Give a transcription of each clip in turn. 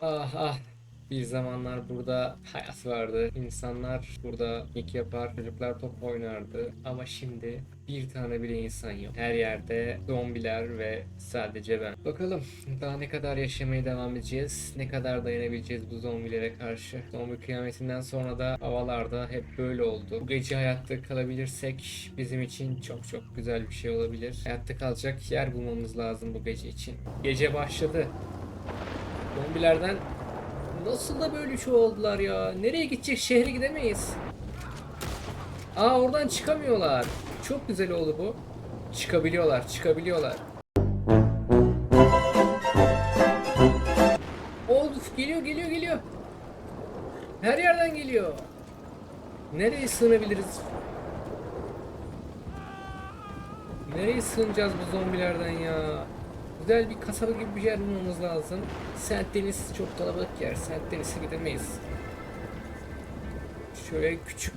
Ah ah. Bir zamanlar burada hayat vardı. İnsanlar burada ilk yapar, çocuklar top oynardı. Ama şimdi bir tane bile insan yok. Her yerde zombiler ve sadece ben. Bakalım daha ne kadar yaşamaya devam edeceğiz? Ne kadar dayanabileceğiz bu zombilere karşı? Zombi kıyametinden sonra da havalarda hep böyle oldu. Bu gece hayatta kalabilirsek bizim için çok çok güzel bir şey olabilir. Hayatta kalacak yer bulmamız lazım bu gece için. Gece başladı. Zombilerden nasıl da böyle oldular ya? Nereye gidecek? Şehre gidemeyiz. Aa oradan çıkamıyorlar. Çok güzel oldu bu. Çıkabiliyorlar, çıkabiliyorlar. Oldu, geliyor, geliyor, geliyor. Her yerden geliyor. Nereye sığınabiliriz? Nereye sığınacağız bu zombilerden ya? Güzel bir kasaba gibi bir yer bulmamız lazım. Saint Denis çok kalabalık yer. Saint Denis'e gidemeyiz. Şöyle küçük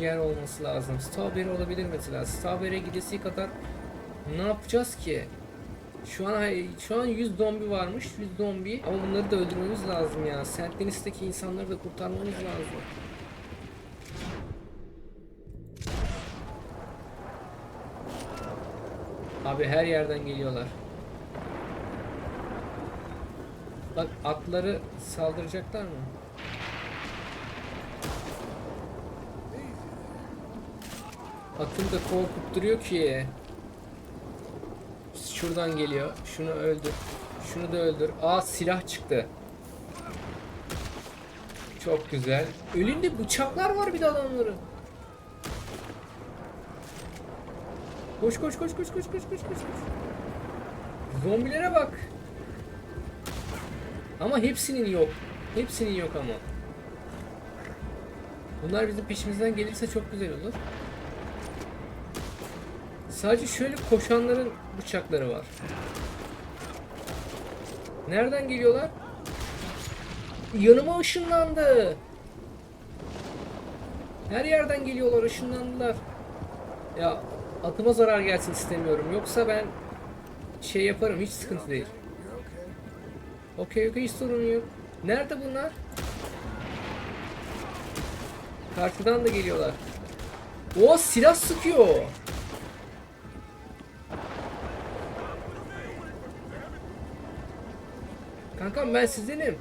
yer olması lazım. Strawberry olabilir mesela. Strawberry'e gidesi kadar ne yapacağız ki? Şu an şu an 100 zombi varmış. 100 zombi. Ama bunları da öldürmemiz lazım ya. Saint Denis'teki insanları da kurtarmamız lazım. Abi her yerden geliyorlar. Bak atları saldıracaklar mı? Atım da korkup duruyor ki. Şuradan geliyor. Şunu öldür. Şunu da öldür. Aa silah çıktı. Çok güzel. Elinde bıçaklar var bir de adamların. Koş koş koş koş koş koş koş. koş. Zombilere bak. Ama hepsinin yok. Hepsinin yok ama. Bunlar bizim peşimizden gelirse çok güzel olur. Sadece şöyle koşanların bıçakları var. Nereden geliyorlar? Yanıma ışınlandı. Her yerden geliyorlar, ışınlandılar. Ya atıma zarar gelsin istemiyorum. Yoksa ben şey yaparım, hiç sıkıntı değil. Okey okey hiç sorun yok. Nerede bunlar? Karşıdan da geliyorlar. O silah sıkıyor. Kankam ben sizdenim.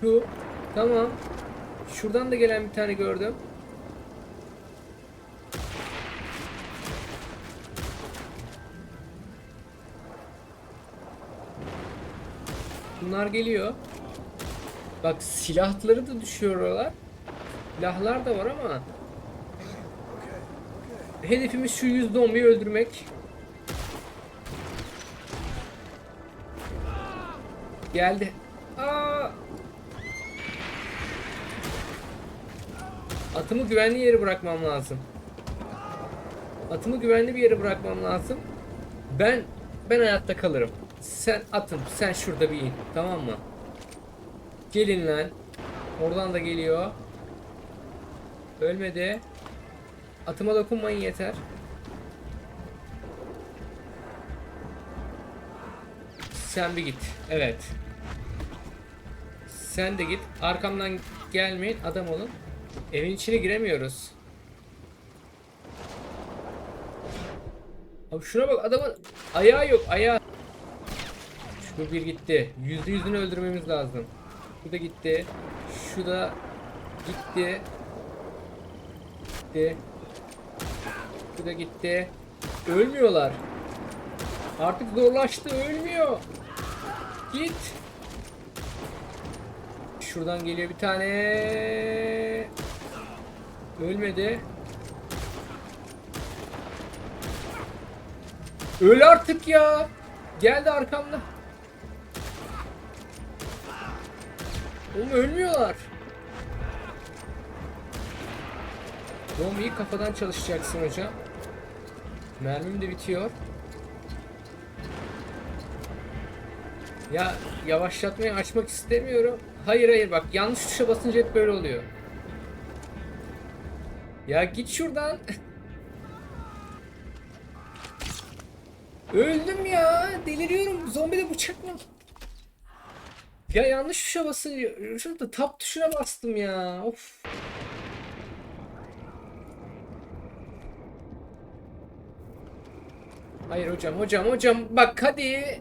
Şu tamam. Şuradan da gelen bir tane gördüm. Bunlar geliyor. Bak silahları da düşüyorlar. Silahlar da var ama hedefimiz şu yüz zombiyi öldürmek. Geldi. Aa! Atımı güvenli yere bırakmam lazım. Atımı güvenli bir yere bırakmam lazım. Ben ben hayatta kalırım. Sen atım, sen şurada bir in. Tamam mı? Gelin lan. Oradan da geliyor. Ölmedi. Atıma dokunmayın yeter. Sen bir git. Evet. Sen de git. Arkamdan gelmeyin. Adam olun. Evin içine giremiyoruz. Abi şuna bak adamın ayağı yok ayağı. Şu bir gitti. Yüzde yüzünü öldürmemiz lazım. Bu da gitti. Şu da gitti. Gitti. Bu da gitti. Ölmüyorlar. Artık zorlaştı. Ölmüyor. Git. Şuradan geliyor bir tane. Ölmedi. Öl artık ya. Geldi arkamda. Oğlum ölmüyorlar. Zombiyi kafadan çalışacaksın hocam. Mermim de bitiyor. Ya yavaşlatmayı açmak istemiyorum. Hayır hayır bak yanlış tuşa basınca hep böyle oluyor. Ya git şuradan. Öldüm ya. Deliriyorum. Zombi de bıçak mı? Ya yanlış tuşa basınca şurada tap tuşuna bastım ya. Of. Hayır hocam hocam hocam bak hadi.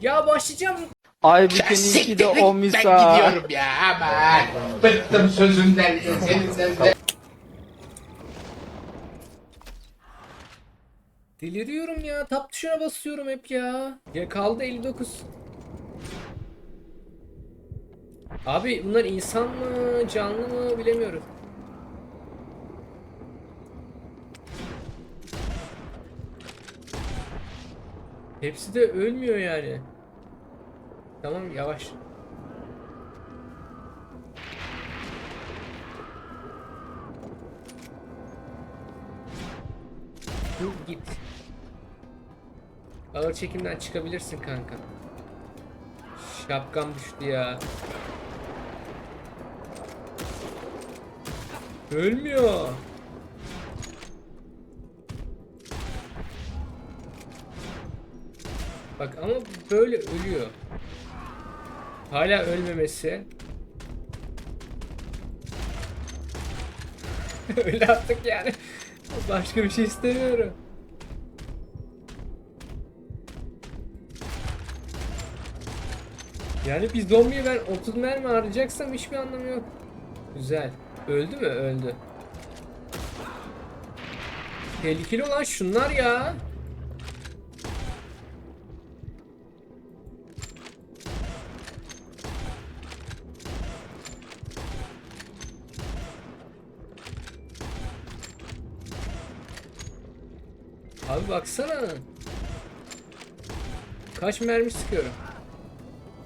Ya başlayacağım. Aybüke'nin iki de o Ben misal. gidiyorum ya aman. Bıktım sözünden, seninden de. Deliriyorum ya. Tap tuşuna basıyorum hep ya. Ya kaldı 59. Abi bunlar insan mı, canlı mı bilemiyorum. Hepsi de ölmüyor yani. Tamam yavaş. Dur git. Ağır çekimden çıkabilirsin kanka. Şapkam düştü ya. Ölmüyor. Bak ama böyle ölüyor. Hala ölmemesi. Öyle attık yani. Başka bir şey istemiyorum. Yani bir zombiye ben 30 mermi harcayacaksam hiçbir anlamı yok. Güzel. Öldü mü? Öldü. Tehlikeli olan şunlar ya. Abi baksana. Kaç mermi sıkıyorum.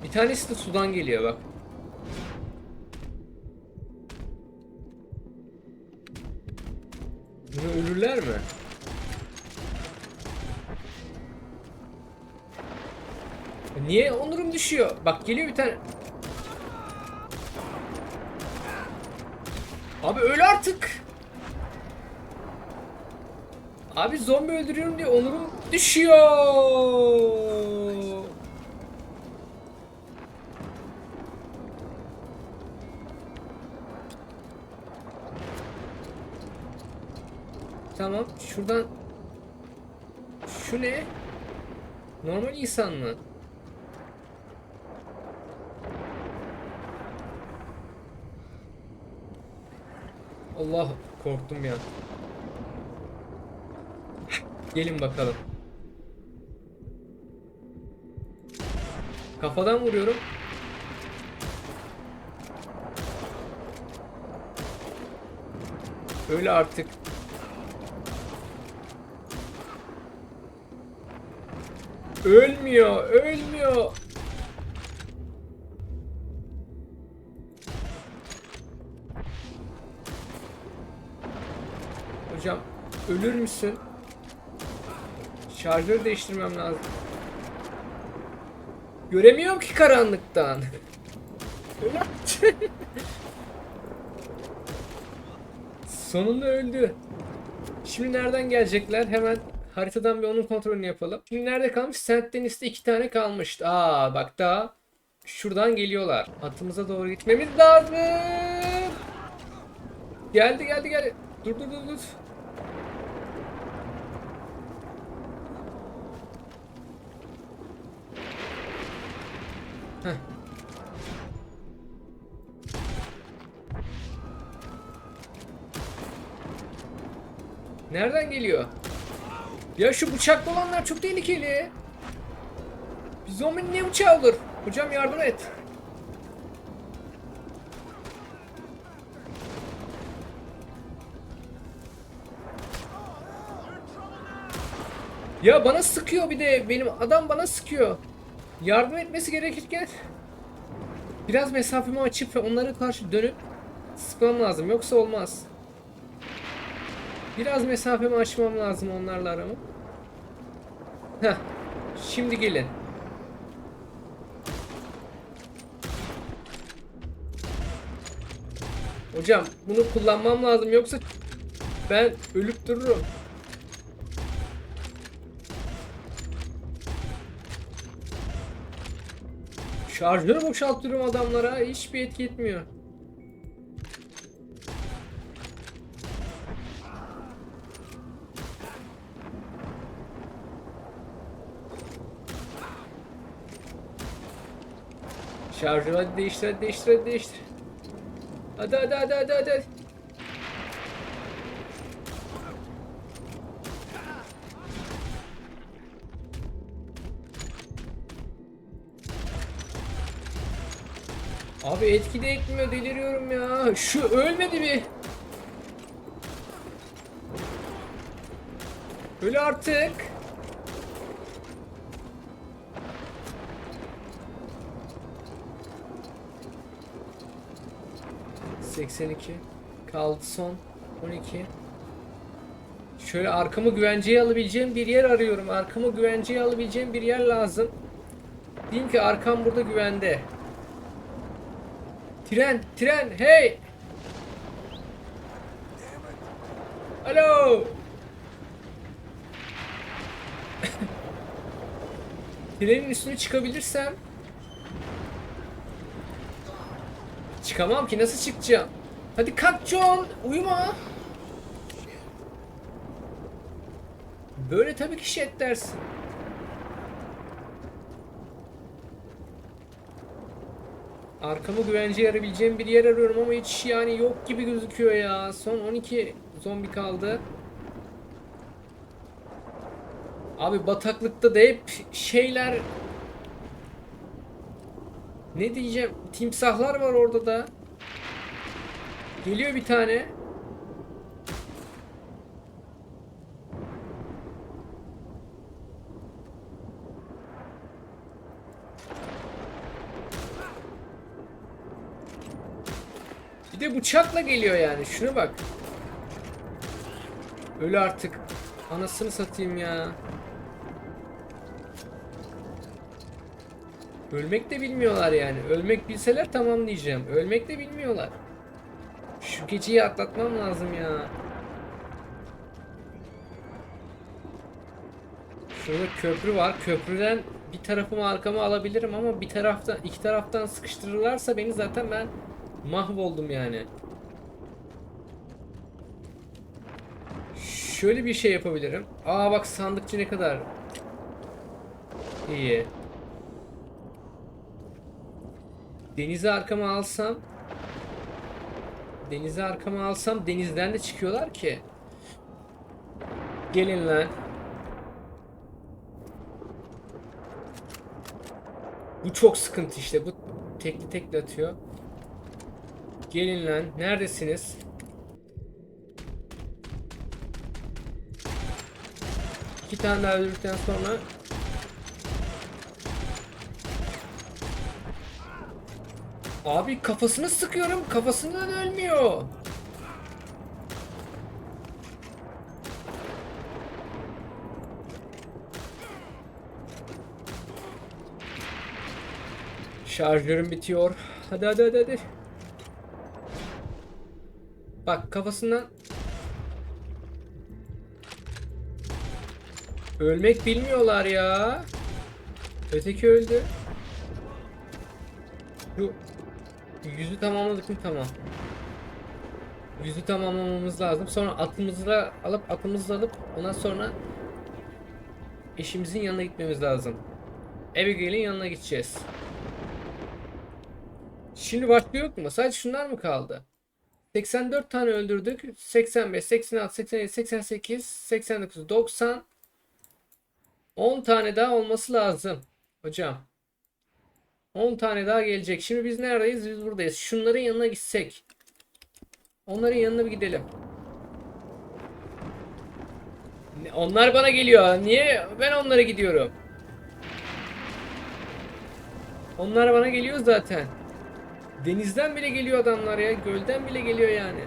Bir tanesi de sudan geliyor bak. Bunu ölürler mi? Niye onurum düşüyor? Bak geliyor bir tane. Abi öl artık. Abi zombi öldürüyorum diye onurum düşüyor. Tamam şuradan Şu ne? Normal insan mı? Allah korktum ya. Gelin bakalım. Kafadan vuruyorum. Öyle artık. Ölmüyor, ölmüyor. Hocam ölür müsün? Şarjörü değiştirmem lazım. Göremiyorum ki karanlıktan. Sonunda öldü. Şimdi nereden gelecekler? Hemen haritadan bir onun kontrolünü yapalım. Şimdi nerede kalmış? Saint Denis'te iki tane kalmış. Aa bak daha şuradan geliyorlar. Atımıza doğru gitmemiz lazım. Geldi geldi geldi. Dur dur dur dur. Nereden geliyor? Ya şu bıçaklı olanlar çok tehlikeli. Bir zombinin ne bıçağı olur? Hocam yardım et. Ya bana sıkıyor bir de benim adam bana sıkıyor. Yardım etmesi gerekirken biraz mesafemi açıp ve onlara karşı dönüp sıkmam lazım yoksa olmaz. Biraz mesafemi açmam lazım onlarla aramı. Heh. Şimdi gelin. Hocam bunu kullanmam lazım yoksa Ben ölüp dururum. Şarjörü boşaltıyorum adamlara. Hiçbir etki etmiyor. Şarjörü hadi değiştir hadi değiştir hadi değiştir. Hadi hadi hadi hadi hadi. hadi. Abi etki de etmiyor deliriyorum ya. Şu ölmedi mi? Öl artık. ...82... ...kaldı son... ...12... ...şöyle arkamı güvenceye alabileceğim bir yer arıyorum... ...arkamı güvenceye alabileceğim bir yer lazım... ...diyeyim ki arkam burada güvende... Tren, tren, hey! Alo! Trenin üstüne çıkabilirsem Çıkamam ki nasıl çıkacağım? Hadi kalk John, uyuma. Böyle tabii ki shit dersin. Arkamı güvenceye arabileceğim bir yer arıyorum ama hiç yani yok gibi gözüküyor ya. Son 12 zombi kaldı. Abi bataklıkta da hep şeyler... Ne diyeceğim? Timsahlar var orada da. Geliyor bir tane. Bir de bıçakla geliyor yani. Şuna bak. Öyle artık. Anasını satayım ya. Ölmek de bilmiyorlar yani. Ölmek bilseler tamam diyeceğim. Ölmek de bilmiyorlar. Şu geceyi atlatmam lazım ya. Şurada köprü var. Köprüden bir tarafımı arkama alabilirim ama bir taraftan iki taraftan sıkıştırırlarsa beni zaten ben mahvoldum yani. Şöyle bir şey yapabilirim. Aa bak sandıkçı ne kadar iyi. Denizi arkama alsam Denizi arkama alsam denizden de çıkıyorlar ki. Gelin lan. Bu çok sıkıntı işte. Bu tekli tekli atıyor. Gelin lan. Neredesiniz? İki tane daha öldürdükten sonra Abi kafasını sıkıyorum. Kafasından ölmüyor. Şarjörüm bitiyor. Hadi hadi hadi hadi. Bak kafasından Ölmek bilmiyorlar ya. Öteki öldü. Şu yüzü tamamladık mı tamam. Yüzü tamamlamamız lazım. Sonra atımızla alıp atımızla alıp ondan sonra eşimizin yanına gitmemiz lazım. Abigail'in yanına gideceğiz. Şimdi başka yok mu? Sadece şunlar mı kaldı? 84 tane öldürdük. 85, 86, 87, 88, 89, 90. 10 tane daha olması lazım. Hocam. 10 tane daha gelecek. Şimdi biz neredeyiz? Biz buradayız. Şunların yanına gitsek. Onların yanına bir gidelim. Onlar bana geliyor. Niye ben onlara gidiyorum? Onlar bana geliyor zaten. Denizden bile geliyor adamlar ya. Gölden bile geliyor yani.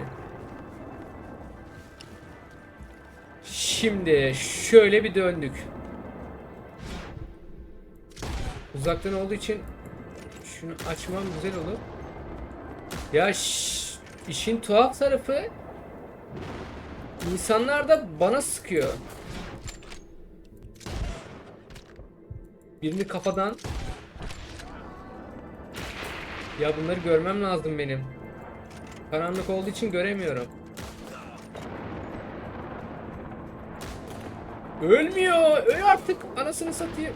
Şimdi şöyle bir döndük. Uzaktan olduğu için şunu açmam güzel olur. Ya şş, işin tuhaf tarafı İnsanlar da bana sıkıyor. Birini kafadan. Ya bunları görmem lazım benim. Karanlık olduğu için göremiyorum. Ölmüyor. Öl artık. Anasını satayım.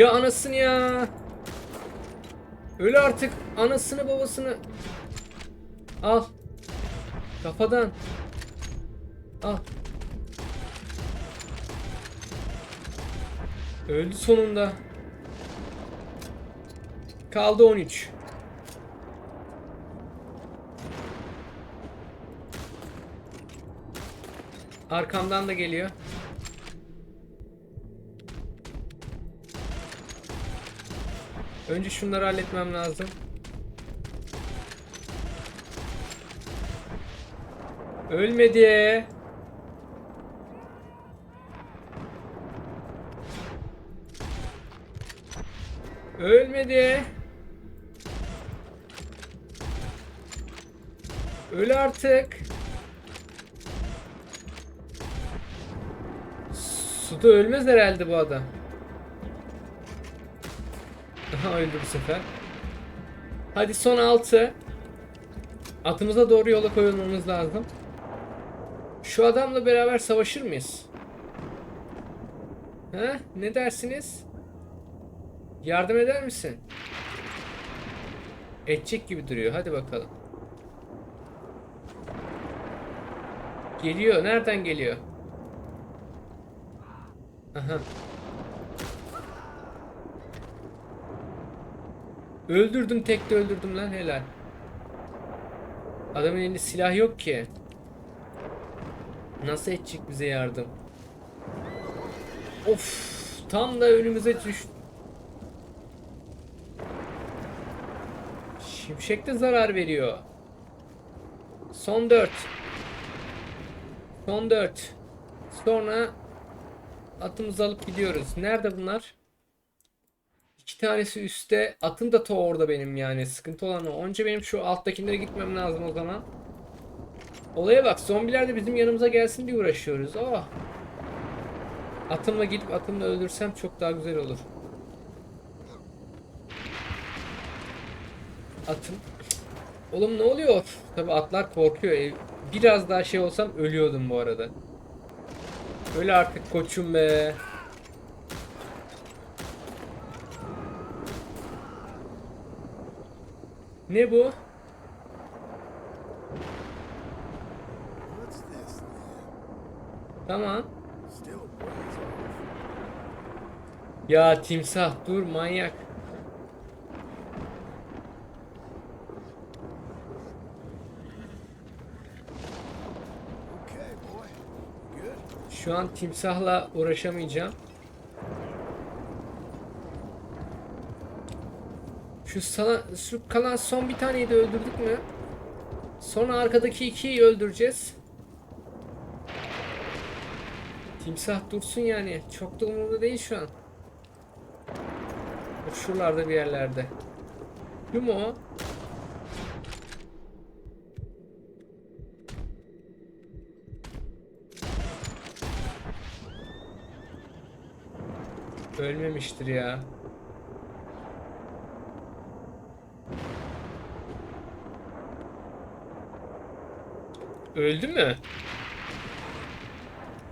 Ya anasını ya. Öl artık. Anasını babasını. Al. Kafadan. Al. Öldü sonunda. Kaldı 13. Arkamdan da geliyor. Önce şunları halletmem lazım. Ölmedi. Ölmedi. Öl artık. Suda ölmez herhalde bu adam. Aha öldü bu sefer. Hadi son 6. Atımıza doğru yola koyulmamız lazım. Şu adamla beraber savaşır mıyız? Ha? Ne dersiniz? Yardım eder misin? Edecek gibi duruyor. Hadi bakalım. Geliyor. Nereden geliyor? Aha. Öldürdüm tek de öldürdüm lan helal. Adamın elinde silah yok ki. Nasıl edecek bize yardım? Of tam da önümüze düş. Şimşek de zarar veriyor. Son 4. Son 4. Sonra atımızı alıp gidiyoruz. Nerede bunlar? Tanesi üstte. Atım da ta orada benim yani. Sıkıntı olan o. Önce benim şu alttakilere gitmem lazım o zaman. Olaya bak. Zombiler de bizim yanımıza gelsin diye uğraşıyoruz. Oh. Atımla gidip atımla öldürsem çok daha güzel olur. Atım. Oğlum ne oluyor? Tabi atlar korkuyor. E, Biraz daha şey olsam ölüyordum bu arada. Öyle artık koçum be. Ne bu? Tamam. Ya timsah dur manyak. Şu an timsahla uğraşamayacağım. Şu sana, şu kalan son bir taneyi de öldürdük mü? Sonra arkadaki ikiyi öldüreceğiz. Timsah dursun yani. Çok da umurumda değil şu an. Şuralarda bir yerlerde. Değil o? Ölmemiştir ya. Öldü mü?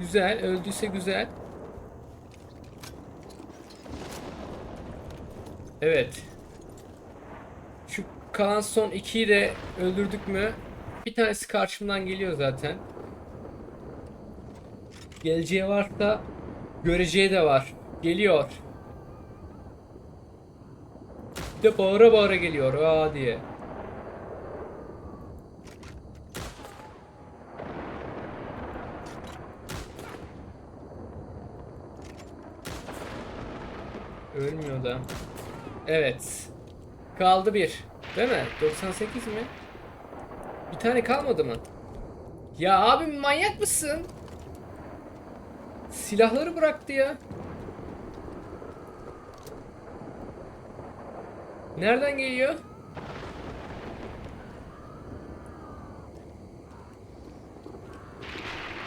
Güzel, öldüyse güzel. Evet. Şu kalan son ikiyi de öldürdük mü? Bir tanesi karşımdan geliyor zaten. Geleceği varsa göreceği de var. Geliyor. Bir de bağıra bağıra geliyor. Aa diye. Ölmüyor da. Evet. Kaldı bir. Değil mi? 98 mi? Bir tane kalmadı mı? Ya abi manyak mısın? Silahları bıraktı ya. Nereden geliyor?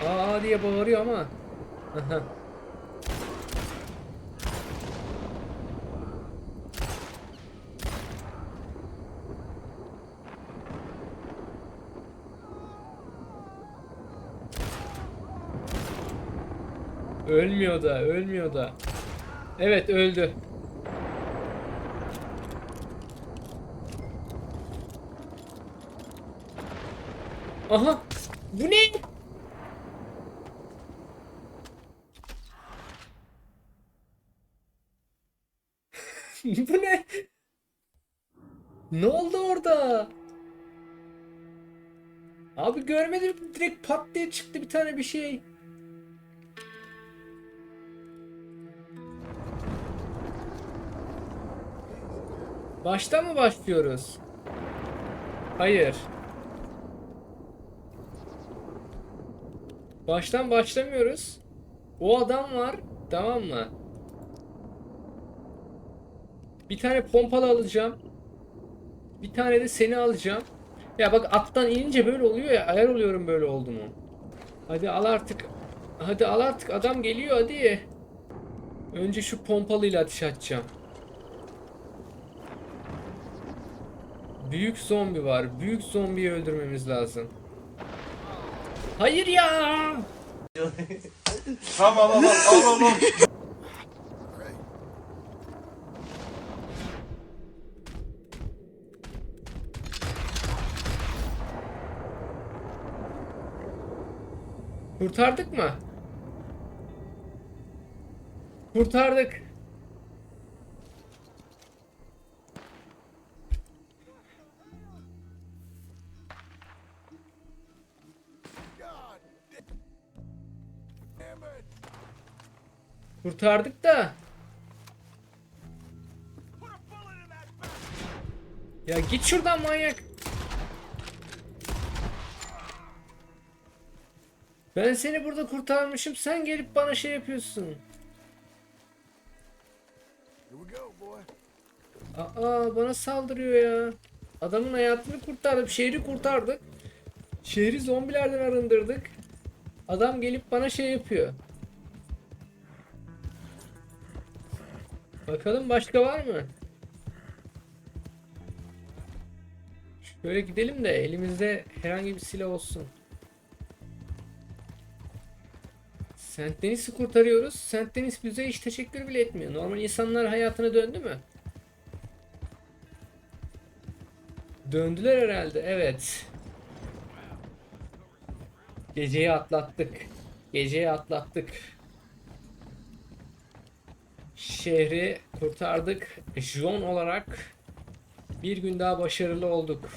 Aa diye bağırıyor ama. Ölmüyor da, ölmüyor da. Evet öldü. Aha! Bu ne? Bu ne? Ne oldu orada? Abi görmedim direkt pat diye çıktı bir tane bir şey. Baştan mı başlıyoruz? Hayır. Baştan başlamıyoruz. O adam var. Tamam mı? Bir tane pompalı alacağım. Bir tane de seni alacağım. Ya bak attan inince böyle oluyor ya. Ayar oluyorum böyle oldu mu? Hadi al artık. Hadi al artık. Adam geliyor hadi. Önce şu pompalıyla ateş açacağım. Büyük zombi var. Büyük zombiyi öldürmemiz lazım. Hayır ya. Great. Kurtardık mı? Kurtardık. Kurtardık da. Ya git şuradan manyak. Ben seni burada kurtarmışım. Sen gelip bana şey yapıyorsun. Aa bana saldırıyor ya. Adamın hayatını kurtardık. Şehri kurtardık. Şehri zombilerden arındırdık. Adam gelip bana şey yapıyor. Bakalım başka var mı? Şöyle gidelim de elimizde herhangi bir silah olsun. Saint Denis'i kurtarıyoruz. Saint Denis bize hiç teşekkür bile etmiyor. Normal insanlar hayatına döndü mü? Döndüler herhalde. Evet. Geceyi atlattık. Geceyi atlattık. Şehri kurtardık. John olarak bir gün daha başarılı olduk.